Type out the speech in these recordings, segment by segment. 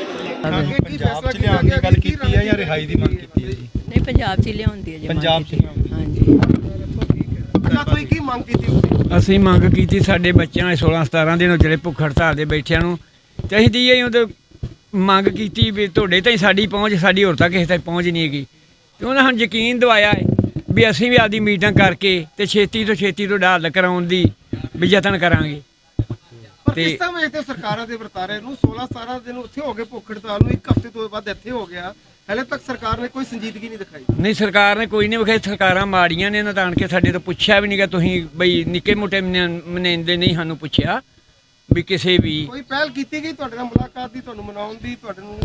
ਪੰਜਾਬ ਚ ਲਿਆਉਣ ਦੀ ਗੱਲ ਕੀਤੀ ਹੈ ਜਾਂ ਰਿਹਾਈ ਦੀ ਮੰਗ ਕੀਤੀ ਹੈ ਜੀ? ਨਹੀਂ ਪੰਜਾਬ 'ਚ ਹੀ ਲਿਆਉਂਦੀ ਹੈ ਜੀ ਪੰਜਾਬ 'ਚ ਲਿਆਉਂਦੀ। ਹਾਂਜੀ। ਤਾਂ ਤੁਸੀਂ ਕੀ ਮੰਗ ਕੀਤੀ ਤੁਸੀਂ ਅਸੀਂ ਮੰਗ ਕੀਤੀ ਸਾਡੇ ਬੱਚਿਆਂ 16 17 ਦਿਨ ਜਿਹੜੇ ਭੁੱਖ ਹੜਤਾਲ ਦੇ ਬੈਠਿਆਂ ਨੂੰ ਚਾਹੀਦੀ ਹੈ ਉਹ ਮੰਗ ਕੀਤੀ ਵੀ ਤੁਹਾਡੇ ਤਾਈਂ ਸਾਡੀ ਪਹੁੰਚ ਸਾਡੀ ਹੋਰ ਤੱਕ ਕਿਸੇ ਤੱਕ ਪਹੁੰਚ ਨਹੀਂ ਹੈਗੀ। ਤੇ ਉਹਨਾਂ ਸਾਨੂੰ ਯਕੀਨ ਦਿਵਾਇਆ ਹੈ ਵੀ ਅਸੀਂ ਵੀ ਆਦੀ ਮੀਟਿੰਗ ਕਰਕੇ ਤੇ ਛੇਤੀ ਤੋਂ ਛੇਤੀ ਤੋਂ ਹੱਲ ਕਰਾਉਣ ਦੀ ਵੀ ਯਤਨ ਕਰਾਂਗੇ। ਤੇ- ਕਿਸ ਤਰ੍ਹਾਂ ਵੇਖਦੇ ਹੋ ਸਰਕਾਰਾਂ ਦੇ ਵਰਤਾਰੇ ਨੂੰ 16 17 ਦਿਨ ਉੱਥੇ ਹੋ ਗਏ ਭੁੱਖ ਹੜਤਾਲ ਨੂੰ ਇੱਕ ਹਫ਼ਤੇ ਤੋਂ ਬਾਅਦ ਇੱਥੇ ਹੋ ਗਿਆ। ਹਲੇ ਤੱਕ ਸਰਕਾਰ ਨੇ ਕੋਈ ਸੰਜੀਦਗੀ ਨਹੀਂ ਦਿਖਾਈ। ਨਹੀਂ ਸਰਕਾਰ ਨੇ ਕੋਈ ਨਹੀਂ ਵਿਖਾਈ। ਸਰਕਾਰਾਂ ਮਾੜੀਆਂ ਨੇ ਇਹਨਾਂ ਤਾਂ ਕੇ ਸਾਡੇ ਤੋਂ ਪੁੱਛਿਆ ਵੀ ਨਹੀਂਗਾ ਤੁਸੀਂ ਬਈ ਨਿੱਕੇ ਮੋਟੇ ਮਨੇਂਦੇ ਨਹੀਂ ਸਾਨੂੰ ਪੁੱਛਿਆ। ਵੀ ਕਿਸੇ ਵੀ ਕੋਈ ਪਹਿਲ ਕੀਤੀ ਗਈ ਤੁਹਾਡੇ ਨਾਲ ਮੁਲਾਕਾਤ ਦੀ ਤੁਹਾਨੂੰ ਮਨਾਉਣ ਦੀ ਤੁਹਾਡੇ ਨੂੰ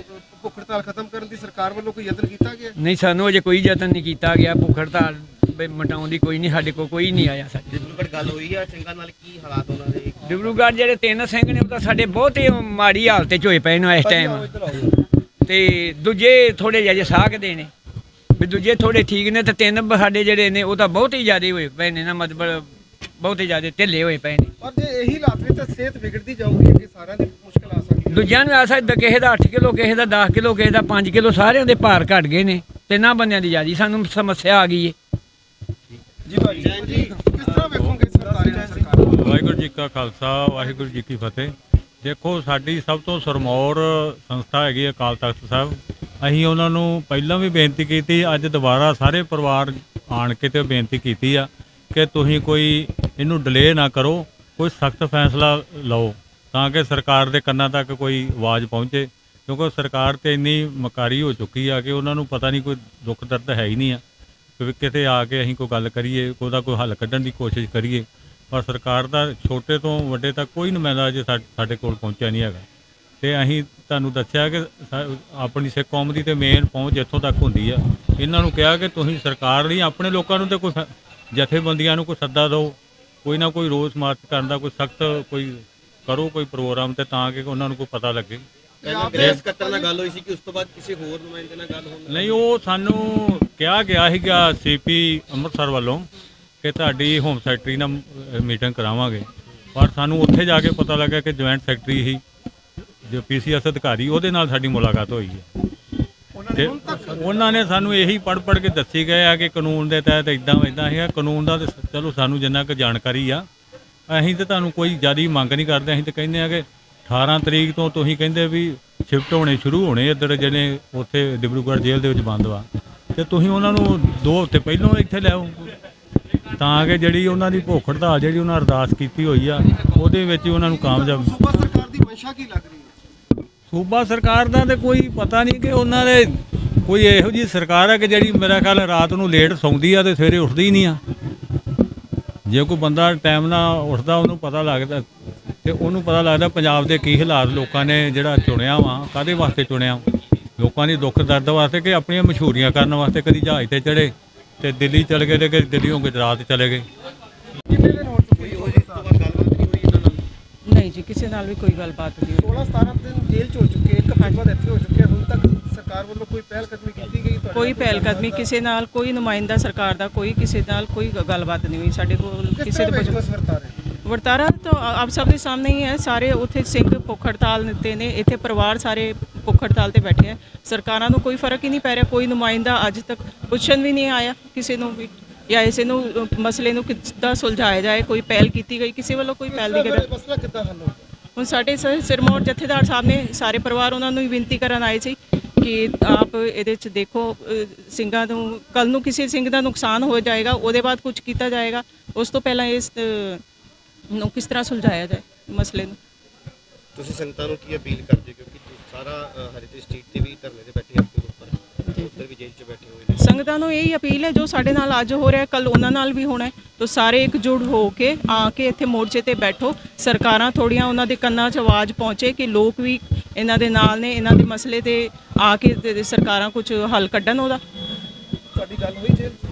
ਭੁੱਖ ਹੜਤਾਲ ਖਤਮ ਕਰਨ ਦੀ ਸਰਕਾਰ ਵੱਲੋਂ ਕੋਈ ਯਤਨ ਕੀਤਾ ਗਿਆ? ਨਹੀਂ ਸਾਨੂੰ ਅਜੇ ਕੋਈ ਯਤਨ ਨਹੀਂ ਕੀਤਾ ਗਿਆ। ਭੁੱਖ ਹੜਤਾਲ ਵੀ ਮਟਾਉਣ ਦੀ ਕੋਈ ਨਹੀਂ ਸਾਡੇ ਕੋਲ ਕੋਈ ਨਹੀਂ ਆਇਆ ਸਾਡੇ ਡਿਬਲੂਗੜ ਗੱਲ ਹੋਈ ਆ ਸਿੰਘਾਂ ਨਾਲ ਕੀ ਹਾਲਾਤ ਉਹਨਾਂ ਦੇ? ਡਿਬਰੂਗੜ੍ਹ ਜਿਹੜੇ ਤਿੰਨ ਸਿੰਘ ਨੇ ਉਹ ਤਾਂ ਸਾਡੇ ਬਹੁਤ ਹੀ ਮਾੜੀ ਹਾਲਤ 'ਚ ਹੋਏ ਪਏ ਨੇ ਇਸ ਟਾਈਮ ਤੇ ਦੂਜੇ ਥੋੜੇ ਜਿਹੇ ਸਾਖਦੇ ਨੇ। ਵੀ ਦੂਜੇ ਥੋੜੇ ਠੀਕ ਨੇ ਤੇ ਤਿੰਨ ਸਾਡੇ ਜਿਹੜੇ ਨੇ ਉਹ ਤਾਂ ਬਹੁਤ ਹੀ ਜ਼ਿਆਦਾ ਹੋਏ ਪਏ ਨੇ ਨਾ ਮਤਲਬ ਬਹੁਤ ਹੀ ਜ਼ਿਆਦਾ ਢਿੱਲੇ ਹੋਏ ਪਏ ਨੇ। ਪਰ ਜੇ ਇਹੀ ਵਿੱਚ ਤਾਂ ਸਿਹਤ ਵਿਗੜਦੀ ਜਾਊਗੀ ਅੱਗੇ ਸਾਰਿਆਂ ਦੀ ਮੁਸ਼ਕਲ ਆ ਸਕਦੀ ਹੈ। ਦੂਜਿਆਂ ਨੂੰ ਆ ਸਕਦਾ ਕਿਸੇ ਦਾ 8 ਕਿਲੋ ਕਿਸੇ ਦਾ 10 ਕਿਲੋ ਕਿਸੇ ਦਾ 5 ਕਿਲੋ ਸਾਰਿਆਂ ਦੇ ਭਾਰ ਘਟ ਗਏ ਨੇ ਤਿੰਨਾਂ ਬੰਦਿਆਂ ਦੀ ਜਿਆਦੀ। ਸਾਨੂੰ ਸਮੱਸਿਆ ਆ ਗਈ ਏ। ਜੀ ਭਾਈ ਜੀ ਕਿਸ ਤਰ੍ਹਾਂ ਵੇਖੋਗੇ ਸਰਕਾਰੀ ਨੂੰ ਸਰਕਾਰ? ਵਾਹਿਗੁਰੂ ਜੀ ਕਾ ਖਾਲਸਾ ਵਾਹਿਗੁਰੂ ਜੀ ਕੀ ਫਤਿਹ। ਦੇਖੋ ਸਾਡੀ ਸਭ ਤੋਂ ਸਰਮੌਰ ਸੰਸਥਾ ਹੈਗੀ ਹੈ ਅਕਾਲ ਤਖਤ ਸਾਹਿਬ। ਅਸੀਂ ਉਹਨਾਂ ਨੂੰ ਪਹਿਲਾਂ ਵੀ ਬੇਨਤੀ ਕੀਤੀ ਅੱਜ ਦੁਬਾਰਾ ਸਾਰੇ ਪਰਿਵਾਰ ਆਣ ਕੇ ਤੇ ਬੇਨਤੀ ਕੀਤੀ ਆ ਕਿ ਤੁਸੀਂ ਕੋਈ ਇਹਨੂੰ ਡਿਲੇ ਨਾ ਕਰੋ, ਕੋਈ ਸਖਤ ਫੈਸਲਾ ਲਓ, ਤਾਂ ਕਿ ਸਰਕਾਰ ਦੇ ਕੰਨਾਂ ਤੱਕ ਕੋਈ ਆਵਾਜ਼ ਪਹੁੰਚੇ, ਕਿਉਂਕਿ ਸਰਕਾਰ ਤੇ ਇੰਨੀ ਮਕਾਰੀ ਹੋ ਚੁੱਕੀ ਆ ਕਿ ਉਹਨਾਂ ਨੂੰ ਪਤਾ ਨਹੀਂ ਕੋਈ ਦੁੱਖ ਦਰਦ ਹੈ ਹੀ ਨਹੀਂ ਆ। ਕਿ ਕਿਤੇ ਆ ਕੇ ਅਸੀਂ ਕੋਈ ਗੱਲ ਕਰੀਏ, ਉਹਦਾ ਕੋਈ ਹੱਲ ਕੱਢਣ ਦੀ ਕੋਸ਼ਿਸ਼ ਕਰੀਏ, ਪਰ ਸਰਕਾਰ ਦਾ ਛੋਟੇ ਤੋਂ ਵੱਡੇ ਤੱਕ ਕੋਈ ਨੁਮਾਇੰਦਾ ਅਜੇ ਸਾਡੇ ਕੋਲ ਪਹੁੰਚਿਆ ਨਹੀਂ ਹੈਗਾ। ਤੇ ਅਸੀਂ ਤੁਹਾਨੂੰ ਦੱਸਿਆ ਕਿ ਸਾ- ਆਪਣੀ ਸਿੱਖ ਕੌਮ ਦੀ ਤੇ ਮੇਨ ਪਹੁੰਚ ਇੱਥੋਂ ਤੱਕ ਹੁੰਦੀ ਆ। ਇਹਨਾਂ ਨੂੰ ਕਿਹਾ ਕਿ ਤੁਸੀਂ ਸਰਕਾਰ ਲਈ ਆਪਣੇ ਲੋਕਾਂ ਨੂੰ ਤੇ ਕੋਈ ਜਥੇਬੰਦੀਆਂ ਨੂੰ ਕੋਈ ਸੱਦਾ ਦਿਓ। ਕੋਈ ਨਾ ਕੋਈ ਰੋਸ ਮਾਰਚ ਕਰਨ ਦਾ ਕੋਈ ਸਖਤ ਕੋਈ ਕਰੋ ਕੋਈ ਪ੍ਰੋਗਰਾਮ ਤੇ ਤਾਂ ਕਿ ਉਹਨਾਂ ਨੂੰ ਕੋਈ ਪਤਾ ਲੱਗੇ। ਪਹਿਲਾਂ ਕੱਤਰ ਨਾਲ ਗੱਲ ਹੋਈ ਸੀ ਕਿ ਉਸ ਤੋਂ ਬਾਅਦ ਕਿਸੇ ਹੋਰ ਨੁਮਾਇੰਦੇ ਨਾਲ ਗੱਲ ਹੋਣ ਨਹੀਂ ਉਹ ਸਾਨੂੰ ਕਿਹਾ ਗਿਆ ਸੀਗਾ ਸੀਪੀ ਅੰਮ੍ਰਿਤਸਰ ਵੱਲੋਂ ਕਿ ਤੁਹਾਡੀ ਹੋਮ ਸੈਕਟਰੀ ਨਾਲ ਮੀਟਿੰਗ ਕਰਾਵਾਂਗੇ। ਪਰ ਸਾਨੂੰ ਉੱਥੇ ਜਾ ਕੇ ਪਤਾ ਲੱਗਾ ਕਿ ਜੁਆਇੰਟ ਸੈਕਟਰੀ ਹੀ ਜੋ ਪੀਸੀਐਸ ਅਧਿਕਾਰੀ ਉਹਦੇ ਨਾਲ ਸਾਡੀ ਮੁਲਾਕਾਤ ਹੋਈ ਹੈ। ਤੇ ਉਹਨਾਂ ਨੇ ਸਾਨੂੰ ਇਹੀ ਪੜ ਪੜ ਕੇ ਦੱਸੀ ਗਏ ਆ ਕਿ ਕਾਨੂੰਨ ਦੇ ਤਹਿਤ ਇਦਾਂ ਇਦਾਂ ਹੈ ਕਾਨੂੰਨ ਦਾ ਤੇ ਚਲੋ ਸਾਨੂੰ ਜਿੰਨਾ ਕੁ ਜਾਣਕਾਰੀ ਆ ਅਸੀਂ ਤੇ ਤੁਹਾਨੂੰ ਕੋਈ ਜ਼ਿਆਦੀ ਮੰਗ ਨਹੀਂ ਕਰਦੇ। ਅਸੀਂ ਤੇ ਕਹਿੰਦੇ ਆ ਕਿ 18 ਤਰੀਕ ਤੋਂ ਤੁਸੀਂ ਕਹਿੰਦੇ ਵੀ ਸ਼ਿਫਟ ਹੋਣੇ ਸ਼ੁਰੂ ਹੋਣੇ ਇੱਧਰ ਜਿਹੜੇ ਉੱਥੇ ਡਿਬਰੂਗੜ੍ਹ ਜੇਲ੍ਹ ਦੇ ਵਿੱਚ ਬੰਦ ਵਾ। ਤੇ ਤੁਸੀਂ ਉਹਨਾਂ ਨੂੰ ਦੋ ਹਫ਼ਤੇ ਪਹਿਲਾਂ ਇੱਥੇ ਲਿਆਓ ਤਾਂ ਕਿ ਜਿਹੜੀ ਉਹਨਾਂ ਦੀ ਭੁੱਖ ਹੜਤਾਲ ਜਿਹੜੀ ਉਹਨਾਂ ਅਰਦਾਸ ਕੀਤੀ ਹੋਈ ਆ ਉਹਦੇ ਵਿੱਚ ਉਹਨਾਂ ਨੂੰ ਕਾਮਯਾਬ ਸੂਬਾ ਸਰਕਾਰ ਦੀ ਮਨਸ਼ਾ ਕੀ ਲੱਗ ਸੂਬਾ ਸਰਕਾਰ ਦਾ ਤੇ ਕੋਈ ਪਤਾ ਨਹੀਂ ਕਿ ਉਹਨਾਂ ਦੇ ਕੋਈ ਇਹੋ ਜੀ ਸਰਕਾਰ ਹੈ ਕਿ ਜਿਹੜੀ ਮੇਰਾ ਖਿਆਲ ਰਾਤ ਨੂੰ ਲੇਟ ਸੌਂਦੀ ਆ ਤੇ ਸਵੇਰੇ ਉੱਠਦੀ ਨਹੀਂ ਆ। ਜੇ ਕੋਈ ਬੰਦਾ ਟਾਈਮ ਨਾਲ ਉੱਠਦਾ, ਉਹਨੂੰ ਪਤਾ ਲੱਗਦਾ ਤੇ ਉਹਨੂੰ ਪਤਾ ਲੱਗਦਾ ਪੰਜਾਬ ਦੇ ਕੀ ਹਾਲਾਤ ਲੋਕਾਂ ਨੇ ਜਿਹੜਾ ਚੁਣਿਆ ਵਾ ਕਾਦੇ ਵਾਸਤੇ ਚੁਣਿਆ? ਲੋਕਾਂ ਦੀ ਦੁੱਖ ਦਰਦ ਵਾਸਤੇ ਕਿ ਆਪਣੀਆਂ ਮਸ਼ਹੂਰੀਆਂ ਕਰਨ ਵਾਸਤੇ ਕਦੀ ਜਹਾਜ਼ ਤੇ ਚੜੇ ਤੇ ਦਿੱਲੀ ਚਲੇ ਗਏ ਤੇ ਕਦੀ ਦਿੱਲੀੋਂ ਗੁਜਰਾਤ ਚਲੇ ਗਏ? ਜੀ ਕਿਸੇ ਨਾਲ ਵੀ ਕੋਈ ਗੱਲਬਾਤ ਨਹੀਂ ਹੋਈ। 16 17 ਦਿਨ ਜੇਲ੍ਹ ਚ ਹੋ ਚੁੱਕੇ ਇੱਕ ਬਾਅਦ ਇੱਥੇ ਹੋ ਚੁੱਕੇ ਹੁਣ ਤੱਕ ਸਰਕਾਰ ਵੱਲੋਂ ਕੋਈ ਪਹਿਲ ਕਦਮੀ ਕੀਤੀ ਗਈ? ਤੁਹਾਡੇ ਕੋਈ? ਪਹਿਲ ਕਦਮੀ ਕਿਸੇ ਨਾਲ ਕੋਈ ਨੁਮਾਇੰਦਾ ਸਰਕਾਰ ਦਾ ਕੋਈ ਕਿਸੇ ਨਾਲ ਕੋਈ ਗੱਲਬਾਤ ਨਹੀਂ ਹੋਈ। ਸਾਡੇ ਕੋਲ ਕਿਸ ਦੇ ਵਰਤਾਰੇ? ਤਾਂ ਆ- ਆਪ ਸਭ ਦੇ ਸਾਹਮਣੇ ਹੀ ਹੈ। ਸਾਰੇ ਉੱਥੇ ਸਿੰਘ ਭੁੱਖ ਹੜਤਾਲ ਤੇ ਨੇ। ਇੱਥੇ ਪਰਿਵਾਰ ਸਾਰੇ ਭੁੱਖ ਹੜਤਾਲ ਤੇ ਬੈਠੇ ਹੈ। ਸਰਕਾਰਾਂ ਨੂੰ ਕੋਈ ਫ਼ਰਕ ਹੀ ਨਹੀਂ ਪੈ ਰਿਹਾ। ਕੋਈ ਨੁਮਾਇੰਦਾ ਅੱਜ ਤੱਕ ਪੁੱਛਣ ਵੀ ਨਹੀਂ ਆਇਆ। ਕਿਸੇ ਨੂੰ ਵੀ ਜਾਂ ਇਸੇ ਨੂੰ ਮਸਲੇ ਨੂੰ ਕਿੱਦਾਂ ਸੁਲਝਾਇਆ ਜਾਏ ਕੋਈ ਪਹਿਲ ਕੀਤੀ ਗਈ ਕਿਸੇ ਵੱਲੋਂ ਕੋਈ ਪਹਿਲ ਨਹੀਂ ਕੀਤੀ। ਇਹ ਮਸਲਾ ਕਿੱਦਾਂ ਹੱਲ ਹੋਊਗਾ ਹੁਣ ਸਾਡੇ ਸਿਰਮੌਰ ਜਥੇਦਾਰ ਸਾਹਿਬ ਨੇ ਸਾਰੇ ਪਰਿਵਾਰ ਉਹਨਾਂ ਨੂੰ ਬੇਨਤੀ ਕਰਨ ਆਏ ਸੀ ਕਿ ਆਪ ਇਹਦੇ ਚ ਦੇਖੋ ਸਿੰਘਾਂ ਨੂੰ ਕੱਲ ਨੂੰ ਕਿਸੇ ਸਿੰਘ ਦਾ ਨੁਕਸਾਨ ਹੋ ਜਾਏਗਾ ਉਹਦੇ ਬਾਅਦ ਕੁਝ ਕੀਤਾ ਜਾਏਗਾ ਉਸ ਤੋਂ ਪਹਿਲਾਂ ਇਸ ਨੂੰ ਕਿਸ ਤਰ੍ਹਾਂ ਸੁਲਝਾਇਆ ਜਾਏ ਮਸਲੇ ਨੂੰ? ਤੁਸੀਂ ਸੰਗਤਾਂ ਨੂੰ ਕੀ ਅਪੀਲ ਕਰਦੇ ਕਿਉਂਕਿ ਸਾਰਾ ਹਰਿਤੇ ਸਟਰੀਟ ਤੇ ਵੀ ਧਰਨੇ ਤੇ ਬੈਠੇ ਉੱਪਰ ਉੱਧਰ ਵੀ ਜੇਲ੍ਹ 'ਚ ਬੈਠੇ ਹੋਏ ਨੇ। ਸੰਗਤਾਂ ਨੂੰ ਇਹੀ ਅਪੀਲ ਹੈ ਜੋ ਸਾਡੇ ਨਾਲ ਅੱਜ ਹੋ ਰਿਹਾ ਕੱਲ ਉਹਨਾਂ ਨਾਲ ਵੀ ਹੋਣਾ ਹੈ। ਤਾਂ ਸਾਰੇ ਇਕਜੁੱਟ ਹੋ ਕੇ ਆ ਕੇ ਇੱਥੇ ਮੋਰਚੇ ਤੇ ਬੈਠੋ। ਸਰਕਾਰਾਂ ਥੋੜੀਆਂ ਉਹਨਾਂ ਦੇ ਕੰਨਾਂ 'ਚ ਆਵਾਜ਼ ਪਹੁੰਚੇ ਕਿ ਲੋਕ ਵੀ ਇਹਨਾਂ ਦੇ ਨਾਲ ਨੇ ਇਹਨਾਂ ਦੇ ਮਸਲੇ ਤੇ ਆ ਕੇ ਤੇ ਸਰਕਾਰਾਂ ਕੁਝ ਹੱਲ ਕੱਢਣ ਉਹਦਾ। ਤੁਹਾਡੀ ਗੱਲ ਹੋਈ ਜੇਲ੍ਹ 'ਚ?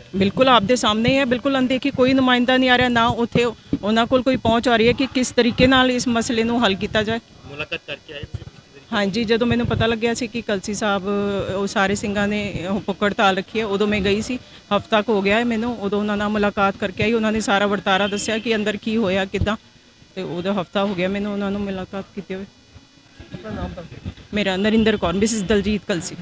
ਬਿਲਕੁਲ ਆਪਦੇ ਸਾਹਮਣੇ ਹੀ ਬਿਲਕੁਲ ਅਣਦੇਖੀ ਕੋਈ ਨੁਮਾਇੰਦਾ ਨਹੀਂ ਆ ਰਿਹਾ ਨਾ ਉੱਥੇ ਉਹਨਾਂ ਕੋਲ ਕੋਈ ਪਹੁੰਚ ਆ ਰਹੀ ਹੈ ਕਿ ਕਿਸ ਤਰੀਕੇ ਨਾਲ ਇਸ ਮਸਲੇ ਨੂੰ ਹੱਲ ਕੀਤਾ ਜਾਏ। ਮੁਲਾਕਾਤ ਕਰਕੇ ਆਏ? ਹਾਂਜੀ ਜਦੋਂ ਮੈਨੂੰ ਪਤਾ ਲੱਗਿਆ ਸੀ ਕਿ ਕਲਸੀ ਸਾਹਿਬ ਉਹ ਸਾਰੇ ਸਿੰਘਾਂ ਨੇ ਉਹ ਪਕੜ ਤਾਲ ਰੱਖੀ ਹੈ ਉਦੋਂ ਮੈਂ ਗਈ ਸੀ। ਹਫ਼ਤਾ ਕੁ ਹੋ ਗਿਆ ਹੈ ਮੈਨੂੰ ਉਦੋਂ ਉਹਨਾਂ ਨਾਲ ਮੁਲਾਕਾਤ ਕਰਕੇ ਆਈ ਉਹਨਾਂ ਨੇ ਸਾਰਾ ਵਰਤਾਰਾ ਦੱਸਿਆ ਕਿ ਅੰਦਰ ਕੀ ਹੋਇਆ ਕਿਦਾਂ। ਤੇ ਉਹਦਾ ਹਫ਼ਤਾ ਹੋ ਗਿਆ ਮੈਨੂੰ ਉਹਨਾਂ ਨੂੰ ਮੁਲਾਕਾਤ ਕੀਤੇ ਹੋਏ ਮੇਰਾ ਨਰਿੰਦਰ ਕੌਰ ਮਿਸਿਸ ਦਲਜੀਤ ਕਲਸੀ।